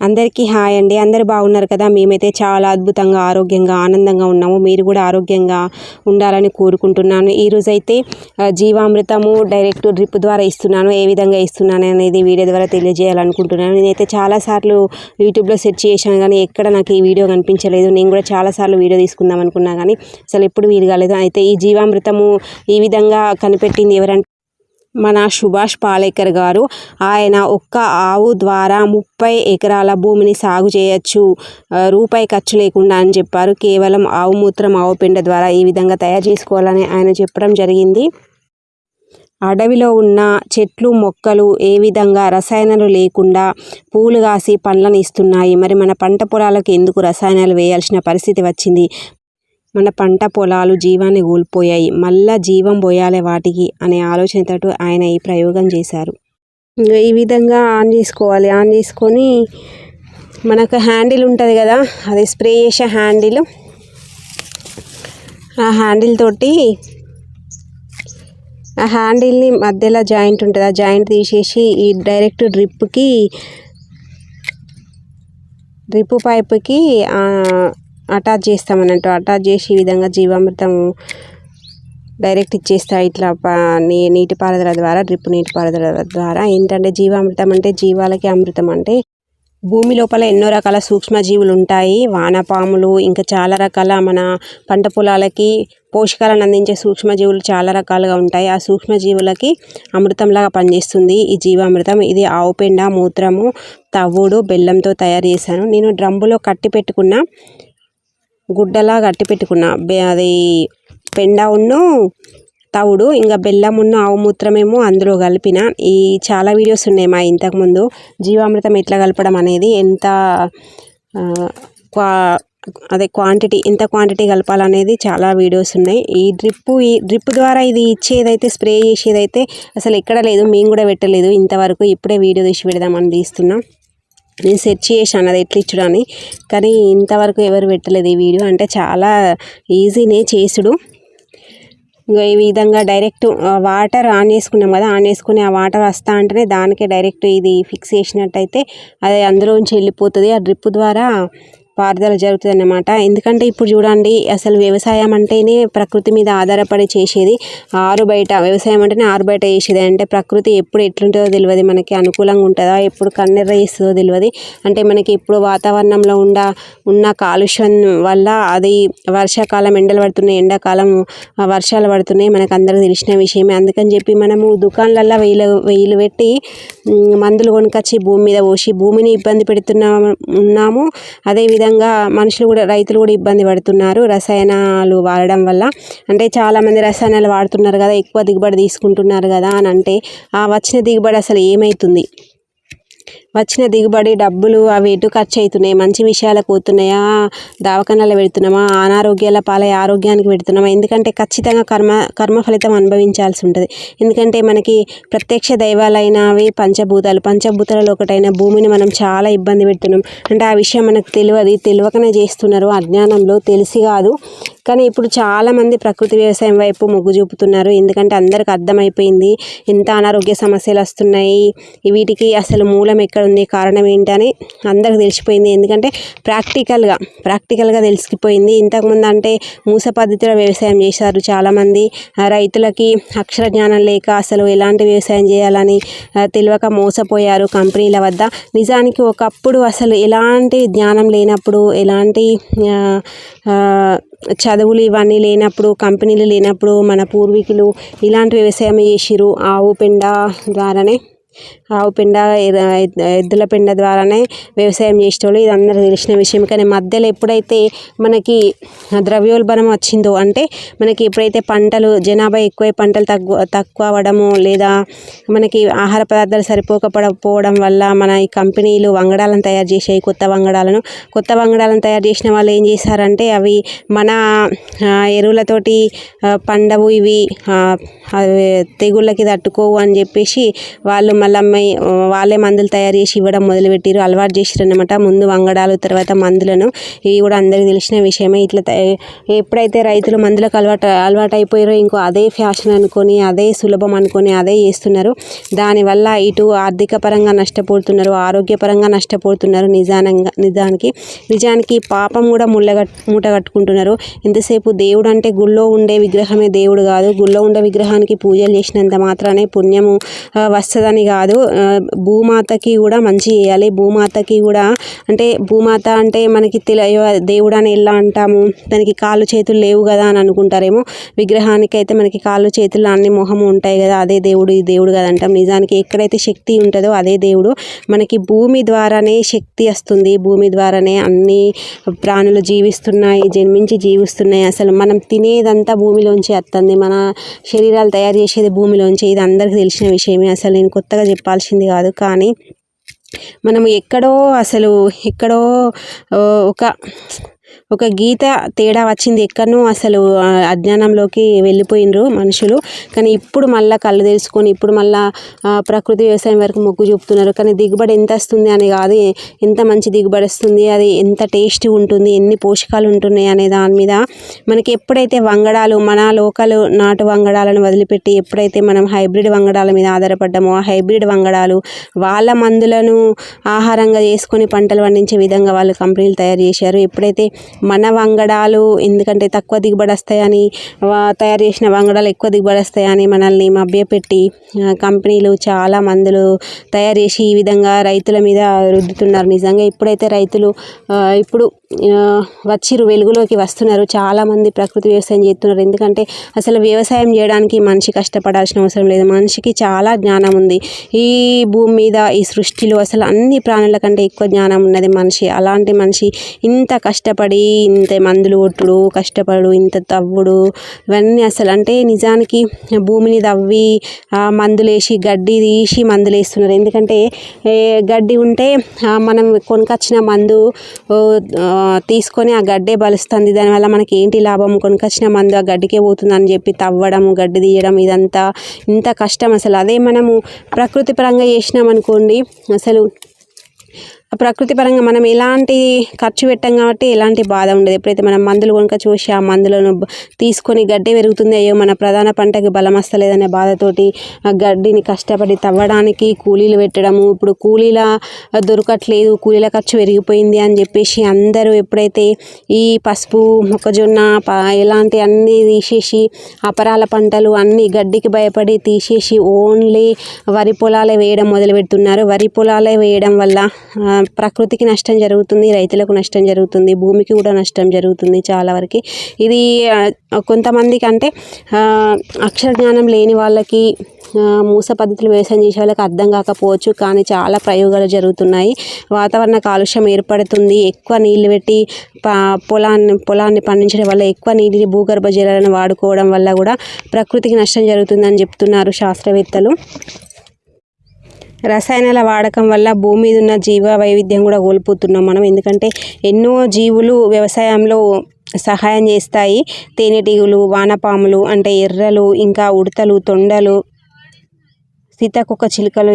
అందరికీ హాయ్ అండి. అందరు బాగున్నారు కదా? మేమైతే చాలా అద్భుతంగా ఆరోగ్యంగా ఆనందంగా ఉన్నాము. మీరు కూడా ఆరోగ్యంగా ఉండాలని కోరుకుంటున్నాను. ఈరోజు అయితే జీవామృతము డైరెక్ట్ డ్రిప్ ద్వారా ఇస్తున్నాను. ఏ విధంగా ఇస్తున్నాను అనేది వీడియో ద్వారా తెలియజేయాలనుకుంటున్నాను. నేనైతే చాలాసార్లు యూట్యూబ్లో సెర్చ్ చేశాను కానీ ఎక్కడ నాకు ఈ వీడియో కనిపించలేదు. నేను కూడా చాలాసార్లు వీడియో తీసుకుందాం అనుకున్నా కానీ అసలు ఎప్పుడు వీలు కాలేదు. అయితే ఈ జీవామృతము ఈ విధంగా కనిపెట్టింది ఎవరంటే మన సుభాష్ పాలేకర్ గారు ఆయన ఒక్క ఆవు ద్వారా ముప్పై ఎకరాల భూమిని సాగు చేయొచ్చు. రూపాయి ఖర్చు లేకుండా అని చెప్పారు. కేవలం ఆవు మూత్రం ఆవు పెండ ద్వారా ఈ విధంగా తయారు చేసుకోవాలని ఆయన చెప్పడం జరిగింది. అడవిలో ఉన్న చెట్లు మొక్కలు ఏ విధంగా రసాయనాలు లేకుండా పూలు కాసి పండ్లను ఇస్తున్నాయి? మరి మన పంట పొలాలకు ఎందుకు రసాయనాలు వేయాల్సిన పరిస్థితి వచ్చింది? మన పంట పొలాలు జీవాన్ని కోల్పోయాయి. మళ్ళా జీవం పోయాలి వాటికి అనే ఆలోచనతో ఆయన ఈ ప్రయోగం చేశారు. ఈ విధంగా ఆన్ చేసుకోవాలి ఆన్ చేసుకొని మనకు హ్యాండిల్ ఉంటుంది కదా అది స్ప్రే చేసే హ్యాండిల్. ఆ హ్యాండిల్ తోటి ఆ హ్యాండిల్ని మధ్యలో జాయింట్ ఉంటుంది. ఆ జాయింట్ తీసేసి ఈ డైరెక్ట్ డ్రిప్కి డ్రిప్ పైప్కి అటాచ్ చేస్తామన్నట్టు. అటాచ్ చేసి ఈ విధంగా జీవామృతం డైరెక్ట్ ఇచ్చేస్తా ఇట్లా నీ నీటిపారుదల ద్వారా డ్రిప్ నీటిపారుదల ద్వారా. ఏంటంటే జీవామృతం అంటే జీవాలకి అమృతం అంటే భూమి లోపల ఎన్నో రకాల సూక్ష్మజీవులు ఉంటాయి. వానపాములు ఇంకా చాలా రకాల మన పంట పొలాలకి పోషకాలను అందించే సూక్ష్మజీవులు చాలా రకాలుగా ఉంటాయి. ఆ సూక్ష్మజీవులకి అమృతంలాగా పనిచేస్తుంది ఈ జీవామృతం. ఇది ఆవు పెండ మూత్రము తవ్వుడు బెల్లంతో తయారు చేశాను. నేను డ్రమ్ములో కట్టి పెట్టుకున్న గుడ్డలా కట్టి పెట్టుకున్న. బె- అది పెండ ఉన్ను తవుడు ఇంకా బెల్లం ఉన్న ఆవు మూత్రమేమో అందులో కలిపిన. ఈ చాలా వీడియోస్ ఉన్నాయి మా ఇంతకుముందు జీవామృతం ఎట్లా కలపడం అనేది ఎంత క్వా అదే క్వాంటిటీ ఎంత క్వాంటిటీ కలపాలనేది చాలా వీడియోస్ ఉన్నాయి. ఈ డ్రిప్ ఈ డ్రిప్ ద్వారా ఇది ఇచ్చేదైతే స్ప్రే చేసేదైతే అసలు ఎక్కడ లేదు. మేము కూడా పెట్టలేదు. ఇంతవరకు ఇప్పుడే వీడియో తీసి పెడదామని తీస్తున్నాం. నేను సెర్చ్ చేశాను అది ఎట్లా అని కానీ ఇంతవరకు ఎవరు పెట్టలేదు ఈ వీడియో. అంటే చాలా ఈజీనే చేసుడు. ఇంకా ఈ విధంగా డైరెక్ట్ వాటర్ ఆన్ చేసుకున్నాం కదా ఆన్ చేసుకుని ఆ వాటర్ వస్తా అంటేనే దానికే డైరెక్ట్ ఇది ఫిక్స్ చేసినట్టయితే అది అందులోంచి వెళ్ళిపోతుంది. ఆ డ్రిప్ ద్వారా పారుదల జరుగుతుందన్నమాట. ఎందుకంటే ఇప్పుడు చూడండి అసలు వ్యవసాయం అంటేనే ప్రకృతి మీద ఆధారపడి చేసేది ఆరు బయట. వ్యవసాయం అంటేనే ఆరు బయట చేసేది. అంటే ప్రకృతి ఎప్పుడు ఎట్లుంటుందో తెలియదు. మనకి అనుకూలంగా ఉంటుందా? ఎప్పుడు కన్నెర్ర చేస్తుందో తెలియదు. అంటే మనకి ఇప్పుడు వాతావరణంలో ఉండ ఉన్న కాలుష్యం వల్ల అది వర్షాకాలం ఎండలు పడుతున్నాయి. ఎండాకాలం వర్షాలు పడుతున్నాయి. మనకు అందరూ తెలిసిన విషయమే. అందుకని చెప్పి మనము దుకాణాలల్లో వెయ్యిలు వెయ్యిలు పెట్టి మందులు కొనుకొచ్చి భూమి మీద పోసి భూమిని ఇబ్బంది పెడుతున్నాము ఉన్నాము. అదేవిధంగా మనుషులు కూడా రైతులు కూడా ఇబ్బంది పడుతున్నారు రసాయనాలు వాడడం వల్ల. అంటే చాలామంది రసాయనాలు వాడుతున్నారు కదా ఎక్కువ దిగుబడి తీసుకుంటున్నారు కదా అని అంటే ఆ వచ్చిన దిగుబడి అసలు ఏమవుతుంది వచ్చిన దిగుబడి డబ్బులు అవి ఎటు ఖర్చు అవుతున్నాయి మంచి విషయాలకు పోతున్నాయా? దవాఖానాలు పెడుతున్నామా? అనారోగ్యాల పాలై ఆరోగ్యానికి పెడుతున్నామా? ఎందుకంటే ఖచ్చితంగా కర్మ కర్మ ఫలితం అనుభవించాల్సి ఉంటుంది. ఎందుకంటే మనకి ప్రత్యక్ష దైవాలైనవి పంచభూతాలు పంచభూతాలలో ఒకటైన భూమిని మనం చాలా ఇబ్బంది పెడుతున్నాం. అంటే ఆ విషయం మనకు తెలియదు తెలియకనే చేస్తున్నారు. అజ్ఞానంలో తెలిసి కాదు. కానీ ఇప్పుడు చాలామంది ప్రకృతి వ్యవసాయం వైపు మొగ్గు చూపుతున్నారు. ఎందుకంటే అందరికి అర్థమైపోయింది ఎంత అనారోగ్య సమస్యలు వస్తున్నాయి వీటికి అసలు మూలం ఎక్కడ ఉంది. కారణం ఏంటని అందరికి తెలిసిపోయింది. ఎందుకంటే ప్రాక్టికల్గా ప్రాక్టికల్గా తెలిసిపోయింది. ఇంతకుముందు అంటే మూస పద్ధతిలో వ్యవసాయం చేశారు చాలామంది. రైతులకి అక్షర జ్ఞానం లేక అసలు ఎలాంటి వ్యవసాయం చేయాలని తెలియక మోసపోయారు కంపెనీల వద్ద. నిజానికి ఒకప్పుడు అసలు ఎలాంటి జ్ఞానం లేనప్పుడు ఎలాంటి చదువులు ఇవన్నీ లేనప్పుడు కంపెనీలు లేనప్పుడు మన పూర్వీకులు ఇలాంటి వ్యవసాయం చేసిరు ఆవు పెండ ద్వారానే ఆవు పెండ ఎద్దుల పెండ ద్వారానే వ్యవసాయం చేసేవాళ్ళు ఇది అందరూ తెలిసిన విషయం. కానీ మధ్యలో ఎప్పుడైతే మనకి ద్రవ్యోల్బణం వచ్చిందో అంటే మనకి ఎప్పుడైతే పంటలు జనాభా ఎక్కువై పంటలు తక్కువ తక్కువ అవ్వడము లేదా మనకి ఆహార పదార్థాలు సరిపోకపోవడం వల్ల మన ఈ కంపెనీలు వంగడాలను తయారు చేసాయి కొత్త వంగడాలను. కొత్త వంగడాలను తయారు చేసిన వాళ్ళు ఏం చేశారంటే అవి మన ఎరువులతోటి పండవు ఇవి అవి తెగుళ్ళకి తట్టుకోవు అని చెప్పేసి వాళ్ళు మళ్ళీ వాళ్ళే మందులు తయారు చేసి ఇవ్వడం మొదలుపెట్టిరు అలవాటు చేసిరన్నమాట. ముందు వంగడాలు తర్వాత మందులను. ఇవి కూడా అందరికీ తెలిసిన విషయమే. ఇట్లా ఎప్పుడైతే రైతులు మందులకు అలవాటు అలవాటు అయిపోయారో ఇంకో అదే ఫ్యాషన్ అనుకొని అదే సులభం అనుకొని అదే చేస్తున్నారు. దానివల్ల ఇటు ఆర్థిక పరంగా నష్టపోతున్నారు ఆరోగ్యపరంగా నష్టపోతున్నారు నిజానంగా నిజానికి. నిజానికి పాపం కూడా ముళ్ళగట్ మూట కట్టుకుంటున్నారు. ఎంతసేపు దేవుడు అంటే గుళ్ళో ఉండే విగ్రహమే దేవుడు కాదు. గుళ్ళో ఉండే విగ్రహానికి పూజలు చేసినంత మాత్రానే పుణ్యము వస్తుందని వస్తుందని కాదు. భూమాతకి కూడా మంచి చేయాలి. భూమాతకి కూడా అంటే భూమాత అంటే మనకి తెలియ దేవుడు అని ఎలా అంటాము? దానికి కాళ్ళు చేతులు లేవు కదా అని అనుకుంటారేమో. విగ్రహానికి అయితే మనకి కాళ్ళు చేతులు అన్ని మొహము ఉంటాయి కదా. అదే దేవుడు ఈ దేవుడు కదా అంటాం. నిజానికి ఎక్కడైతే శక్తి ఉంటుందో అదే దేవుడు. మనకి భూమి ద్వారానే శక్తి వస్తుంది. భూమి ద్వారానే అన్ని ప్రాణులు జీవిస్తున్నాయి జన్మించి జీవిస్తున్నాయి. అసలు మనం తినేదంతా భూమిలోంచి వస్తుంది. మన శరీరాలు తయారు చేసేది భూమిలోంచి. ఇది అందరికీ తెలిసిన విషయమే. అసలు నేను కొత్తగా చెప్పాల్సింది కాదు కానీ మనము ఎక్కడో అసలు ఎక్కడో ఒక ఒక గీత తేడా వచ్చింది. ఎక్కడనో అసలు అజ్ఞానంలోకి వెళ్ళిపోయినరు మనుషులు. కానీ ఇప్పుడు మళ్ళీ కళ్ళు తెలుసుకొని ఇప్పుడు మళ్ళీ ప్రకృతి వ్యవసాయం వరకు మొగ్గు చూపుతున్నారు. కానీ దిగుబడి ఎంత వస్తుంది అని కాదు. ఎంత మంచి దిగుబడి వస్తుంది అది ఎంత టేస్టీ ఉంటుంది ఎన్ని పోషకాలు ఉంటున్నాయి అనే దాని మీద మనకి ఎప్పుడైతే వంగడాలు మన లోకల్ నాటు వంగడాలను వదిలిపెట్టి ఎప్పుడైతే మనం హైబ్రిడ్ వంగడాల మీద ఆధారపడ్డామో ఆ హైబ్రిడ్ వంగడాలు వాళ్ళ మందులను ఆహారంగా చేసుకొని పంటలు పండించే విధంగా వాళ్ళు కంపెనీలు తయారు చేశారు. ఎప్పుడైతే మన వంగడాలు ఎందుకంటే తక్కువ దిగుబడి వస్తాయని తయారు చేసిన వంగడాలు ఎక్కువ దిగుబడి వస్తాయని మనల్ని మభ్యపెట్టి కంపెనీలు చాలా మందులు తయారు చేసి ఈ విధంగా రైతుల మీద రుద్దుతున్నారు. నిజంగా ఇప్పుడైతే రైతులు ఇప్పుడు వచ్చిరు వెలుగులోకి వస్తున్నారు. చాలామంది ప్రకృతి వ్యవసాయం చేస్తున్నారు. ఎందుకంటే అసలు వ్యవసాయం చేయడానికి మనిషి కష్టపడాల్సిన అవసరం లేదు. మనిషికి చాలా జ్ఞానం ఉంది. ఈ భూమి మీద ఈ సృష్టిలో అసలు అన్ని ప్రాణుల కంటే ఎక్కువ జ్ఞానం ఉన్నది మనిషి. అలాంటి మనిషి ఇంత కష్టపడి ఇంత మందులు కొట్టుడు కష్టపడు ఇంత తవ్వుడు ఇవన్నీ అసలు అంటే నిజానికి భూమిని తవ్వి ఆ, మందులు వేసి గడ్డి తీసి మందులు వేస్తున్నారు ఎందుకంటే గడ్డి ఉంటే మనం కొనుకొచ్చిన మందు తీసుకొని ఆ గడ్డే బలుస్తుంది. దానివల్ల మనకి ఏంటి లాభం? కొనుకొచ్చిన మందు ఆ గడ్డికే పోతుంది అని చెప్పి తవ్వడం గడ్డి తీయడం ఇదంతా ఇంత కష్టం అసలు. అదే మనము ప్రకృతి పరంగా చేసినాం అనుకోండి అసలు ప్రకృతి పరంగా మనం ఎలాంటి ఖర్చు పెట్టాం కాబట్టి ఎలాంటి బాధ ఉండదు. ఎప్పుడైతే మనం మందులు కొనుక చూసి ఆ మందులను తీసుకొని గడ్డి పెరుగుతుంది అయ్యో మన ప్రధాన పంటకి బలం వస్తలేదనే బాధతోటి ఆ గడ్డిని కష్టపడి తవ్వడానికి కూలీలు పెట్టడము ఇప్పుడు కూలీల దొరకట్లేదు కూలీల ఖర్చు పెరిగిపోయింది అని చెప్పేసి అందరూ ఎప్పుడైతే ఈ పసుపు మొక్కజొన్న ఇలాంటి అన్నీ తీసేసి అపరాల పంటలు అన్నీ గడ్డికి భయపడి తీసేసి ఓన్లీ వరి పొలాలే వేయడం మొదలు పెడుతున్నారు వరి పొలాలే వేయడం వల్ల ప్రకృతికి నష్టం జరుగుతుంది రైతులకు నష్టం జరుగుతుంది భూమికి కూడా నష్టం జరుగుతుంది చాలా వరకు. ఇది కొంతమందికి అంటే అక్షర జ్ఞానం లేని వాళ్ళకి మూస పద్ధతులు వ్యవసాయం చేసే వాళ్ళకి అర్థం కాకపోవచ్చు కానీ చాలా ప్రయోగాలు జరుగుతున్నాయి. వాతావరణ కాలుష్యం ఏర్పడుతుంది ఎక్కువ నీళ్ళు పెట్టి పొలాన్ని పొలాన్ని పండించడం వల్ల ఎక్కువ నీటిని భూగర్భ జలాలను వాడుకోవడం వల్ల కూడా ప్రకృతికి నష్టం జరుగుతుందని చెప్తున్నారు శాస్త్రవేత్తలు. రసాయనాల వాడకం వల్ల భూమి మీద ఉన్న జీవ వైవిధ్యం కూడా కోల్పోతున్నాం మనం. ఎందుకంటే ఎన్నో జీవులు వ్యవసాయంలో సహాయం చేస్తాయి. తేనెటీగలు వానపాములు అంటే ఎర్రలు ఇంకా ఉడతలు తొండలు సీతాకొక చిలుకలు